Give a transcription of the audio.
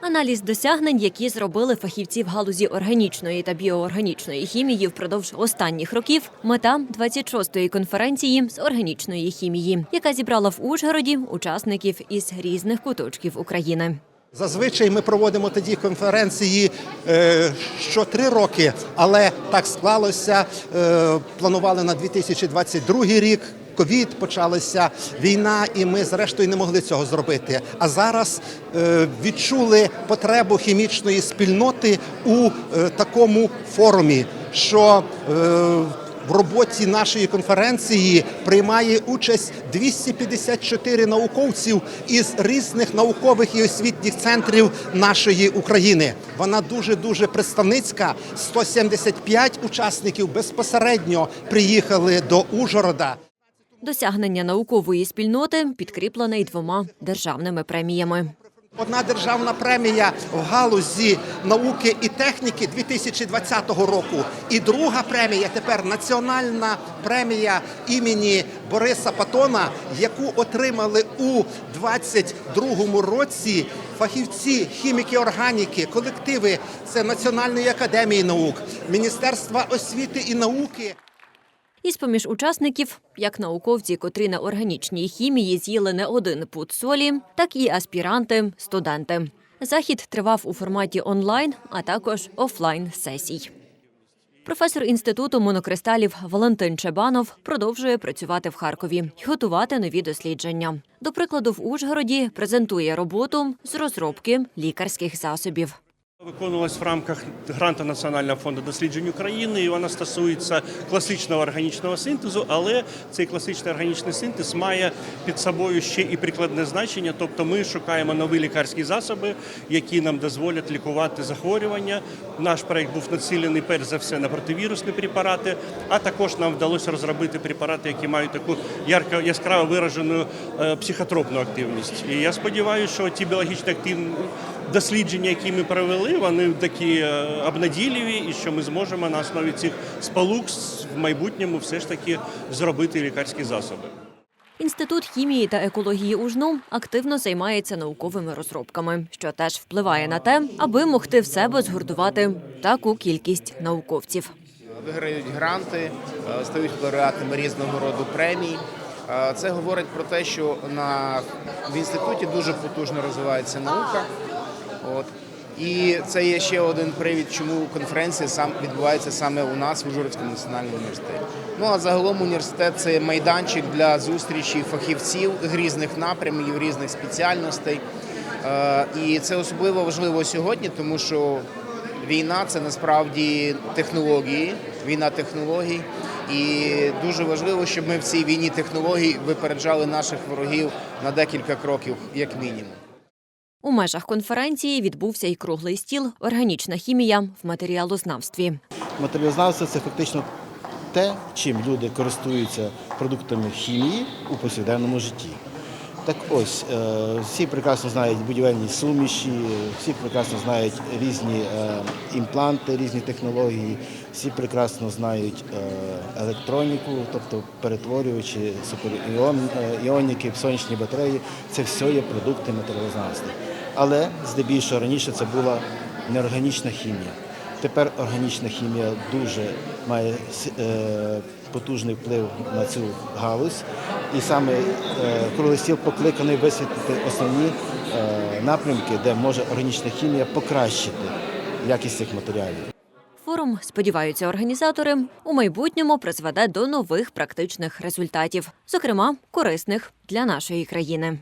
Аналіз досягнень, які зробили фахівці в галузі органічної та біоорганічної хімії впродовж останніх років, мета 26-ї конференції з органічної хімії, яка зібрала в Ужгороді учасників із різних куточків України. Зазвичай ми проводимо тоді конференції е, що три роки, але так склалося. Е, планували на 2022 рік. Ковід почалася війна, і ми зрештою не могли цього зробити. А зараз е, відчули потребу хімічної спільноти у е, такому форумі, що е, в роботі нашої конференції приймає участь 254 науковців із різних наукових і освітніх центрів нашої України. Вона дуже дуже представницька. 175 учасників безпосередньо приїхали до Ужгорода. Досягнення наукової спільноти підкріплене й двома державними преміями. Одна державна премія в галузі науки і техніки 2020 року, і друга премія тепер національна премія імені Бориса Патона, яку отримали у 2022 році фахівці хіміки органіки, колективи це Національної академії наук, Міністерства освіти і науки. Із поміж учасників, як науковці, котрі на органічній хімії з'їли не один пуд солі, так і аспіранти, студенти. Захід тривав у форматі онлайн, а також офлайн сесій. Професор інституту монокристалів Валентин Чебанов продовжує працювати в Харкові і готувати нові дослідження. До прикладу, в Ужгороді презентує роботу з розробки лікарських засобів. Виконувалась в рамках гранту Національного фонду досліджень України, і вона стосується класичного органічного синтезу, але цей класичний органічний синтез має під собою ще і прикладне значення. Тобто ми шукаємо нові лікарські засоби, які нам дозволять лікувати захворювання. Наш проект був націлений перш за все на противірусні препарати, а також нам вдалося розробити препарати, які мають таку ярко яскраво виражену е, психотропну активність. І я сподіваюся, що ті біологічно активні дослідження, які ми провели, вони такі е, обнадійливі, і що ми зможемо на основі цих сполук в майбутньому все ж таки зробити лікарські засоби. Інститут хімії та екології УЖНУ активно займається науковими розробками, що теж впливає на те, аби могти в себе згуртувати таку кількість науковців. виграють гранти, е, стають лауреатами різного роду премій. Е, Це говорить про те, що на в інституті дуже потужно розвивається наука. От. І це є ще один привід, чому конференція сам відбувається саме у нас в Ужгородському національному університеті. Ну а загалом університет це майданчик для зустрічі фахівців різних напрямів, різних спеціальностей. Е, І це особливо важливо сьогодні, тому що війна це насправді технології, війна технологій. І дуже важливо, щоб ми в цій війні технологій випереджали наших ворогів на декілька кроків, як мінімум. У межах конференції відбувся і круглий стіл Органічна хімія в матеріалознавстві. Матеріалознавство це фактично те, чим люди користуються продуктами хімії у повсякденному житті. Так ось, е, всі прекрасно знають будівельні суміші, всі прекрасно знають різні е, імпланти, різні технології, всі прекрасно знають е, електроніку, тобто перетворювачі, суперіонники, сонячні батареї. Це все є продукти матеріалознавства. Але здебільшого раніше це була неорганічна хімія. Тепер органічна хімія дуже має потужний вплив на цю галузь, і саме е, круглий стіл покликаний висвітлити основні е, напрямки, де може органічна хімія покращити якість цих матеріалів. Форум, сподіваються організатори, у майбутньому призведе до нових практичних результатів, зокрема корисних для нашої країни.